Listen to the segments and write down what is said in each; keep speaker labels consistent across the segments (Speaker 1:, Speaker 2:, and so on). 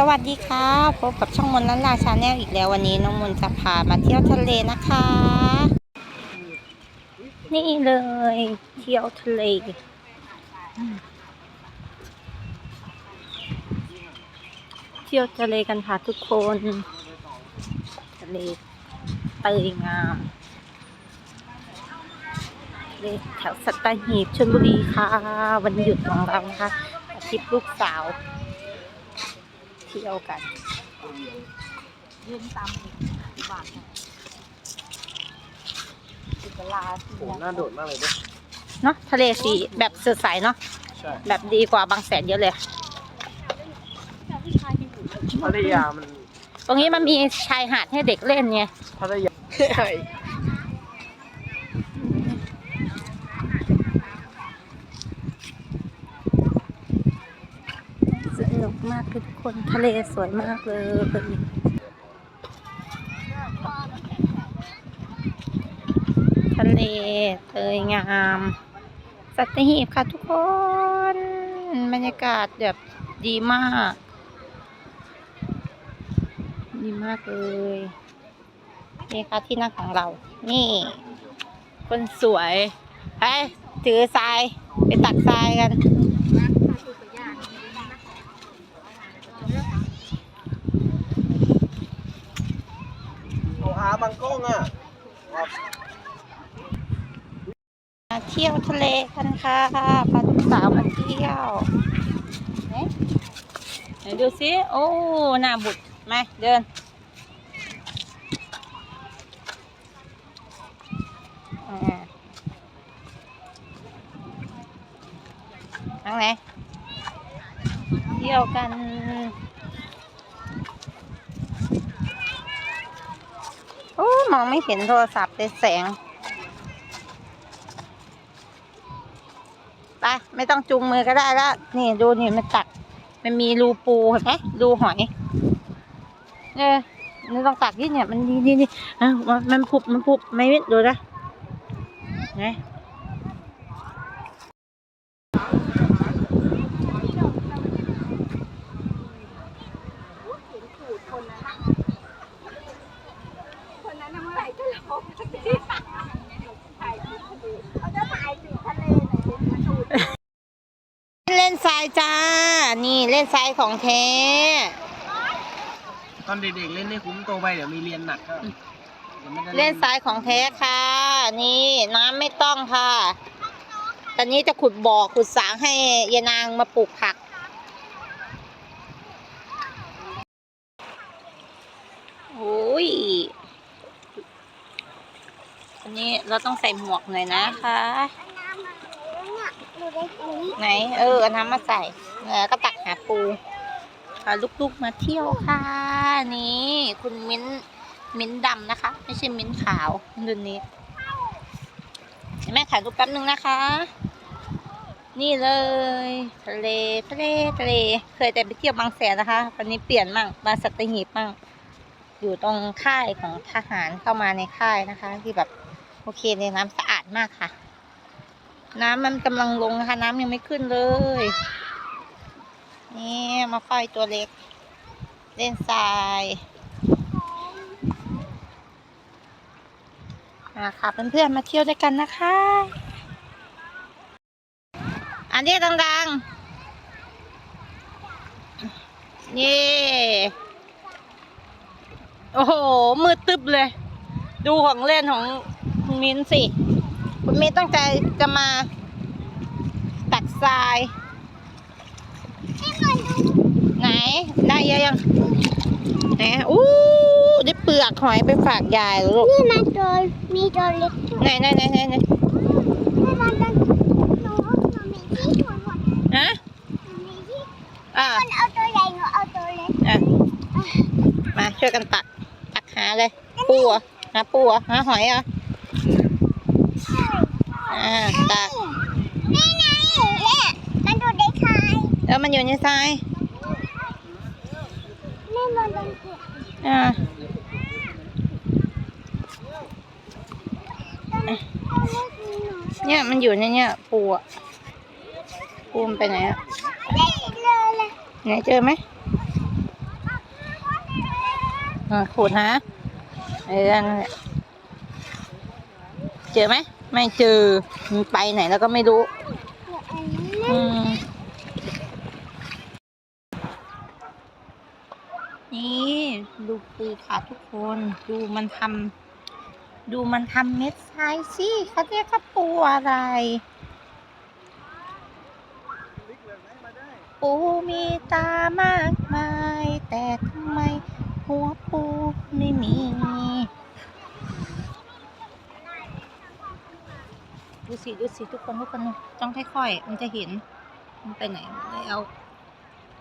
Speaker 1: สวัสดีค่ะพบกับช่องมนลันลาชาแนลอีกแล้ววันนี้น้องมนจะพามาเที่ยวทะเลนะคะ นี่เลย เที่ยวทะเล เที่ยวทะเลกันค่ะทุกคน ทะเลเตยงามทะเลแถวสัตหีบชลบุรีค่ะ วันหยุดของเรานะคะอาทิตย์ลูกสาว เที่ยวกันยืนตามบาทสิบลา
Speaker 2: โอ้โหน่าโดดมากเลยด้วย
Speaker 1: เนาะทะเลสีแบบสดใสเนาะ
Speaker 2: ใช่
Speaker 1: แบบดีกว่าบางแสนเยอะเลย
Speaker 2: พัทยามัน
Speaker 1: ตรงนี้มันมีชายหาดให้เด็กเล่นไง
Speaker 2: พัทยา
Speaker 1: สนุกมากทุกคนทะเลสวยมากเลยทะเลเตยงามสัตหีบค่ะทุกคน บรรยากาศแบบดีมาก ดีมากเลยนี่ค่ะที่นั่งของเรา นี่ คนสวยไปถือทรายไปตักทรายกันา
Speaker 2: อาบางกล้องอะ
Speaker 1: มาเที่ยวทะเลกันค่ะพาลูกสาวมาเที่ยวไหนไหนดูสิโอ้หน้าบุดมาเดินอ่าทางไหนเที่ยวกัน โอ้มองไม่เห็นโทรศัพท์เลยแสง ไป ไม่ต้องจูงมือก็ได้แล้วนี่ดูนี่มันตัก มันมีรูปูเห็นไหมรูหอยเออนี่ต้องตักที่เนี่ย มันนี่นี่นี่อะมันผุบมันผุบไม่เว้นดูนะไง เล่นทรายจ้า นี่เล่นทรายของแท้
Speaker 2: ตอนเด็กๆเล่นนี่คุ้มโตไปเดี๋ยวมีเรียนหนักก็ดี๋ยวไม่ได้
Speaker 1: เล่นทรายของแท้ค่ะ นี่น้ำไม่ต้องค่ะ ตอนนี้จะขุดบ่อขุดสางให้ยายนางมาปลูกผัก โอ้ย อันนี้ เราต้องใส่หมวกหน่อยนะคะไหน เออเอาน้ำมาใส่แล้วก็ตักหาปูพาลูกๆมาเที่ยวค่ะนี่คุณมิ้นมิ้นท์ดำนะคะ ไม่ใช่มิ้นท์ขาวดูนี้เดี๋ยวแม่ถ่ายรูปแป๊บนึงนะคะ นี่เลยทะเลทะเลทะเล เคยแต่ไปเที่ยวบางแสนนะคะวันนี้เปลี่ยนมั่งมาสัตหีบมั่งอยู่ตรงค่ายของทหารเข้ามาในค่ายนะคะ ที่แบบโอเคในน้ำสะอาดมากค่ะ น้ำมันกำลังลงนะคะ น้ำยังไม่ขึ้นเลย นี่มาไฟตัวเล็ก เล่นทรายมาค่ะเพื่อนๆมาเที่ยวด้วยกันนะคะ อันนี้ดังๆ นี่ โอ้โห มืดตึบเลย ดูของเล่นของ มิ้นสิ คุณมิ้นตั้งใจจะมาตักทราย ไหน ได้เยอะยังไหนอู้ได้เปลือกหอยไปฝากยายเหรอลูก
Speaker 3: นี่มันตัวมีตัวเล็กด้วย
Speaker 1: ไหนไหนไหนไหนไหน
Speaker 3: นี่มันจะหนูหนูมีที่หัวหมด
Speaker 1: ฮะ
Speaker 3: หนูมีที่
Speaker 1: อ่า
Speaker 3: คนเอาตัวใหญ่หนูเอาตัวเล็ก
Speaker 1: อะมาช่วยกันตักตักหาเลย ปูเหรอะหาปูเหรอะหาหอยเหรอะ อ่าตัก
Speaker 3: นี่ไงเนี่ยมันดูได้คาย
Speaker 1: แล้วมันอยู่ในทราย
Speaker 3: นี่มันเป็นเกล็ด
Speaker 1: อ่า
Speaker 3: ตัวเล็กมีหนู
Speaker 1: เนี่ยมันอยู่ในเนี่ยปูอะปูมันไปไหนอะ
Speaker 3: ได้เลยเลย
Speaker 1: ไหนเจอไหมอ่าขูดนะเออนั่นแหละเจอไหม ไม่เจอมันไปไหนแล้วก็ไม่รู้
Speaker 3: อื
Speaker 1: มนี่ดูปูค่ะทุกคน ดูมันทำดูมันทำเม็ดทรายสิเขาเรียกว่าปูอะไร ปูมีตามากมาย แต่ทำไมหัวปูไม่มี ดูสิดูสิทุกคนทุกคนต้องค่อยๆมันจะเห็น มันไปไหนไม่เอา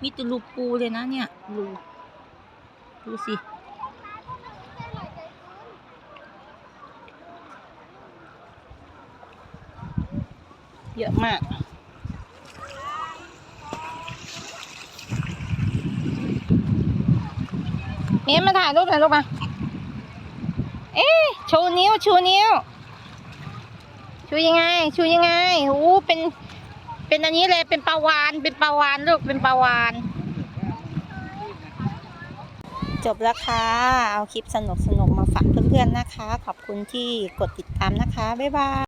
Speaker 1: มีแต่รูปูเลยนะเนี่ยรูดูสิเยอะมากเมียมาถ่ายรูปหน่อยลูกมา เอ๊ะชูนิ้ว ชูนิ้ว ชูยังไง ชูยังไงโอ้เป็น เป็นอันนี้เลย เป็นปลาวาน เป็นปลาวานลูก เป็นปลาวาน จบแล้วค่ะ เอาคลิปสนุกสนุกมาฝากเพื่อนๆนะคะ ขอบคุณที่กดติดตามนะคะ บ๊ายบาย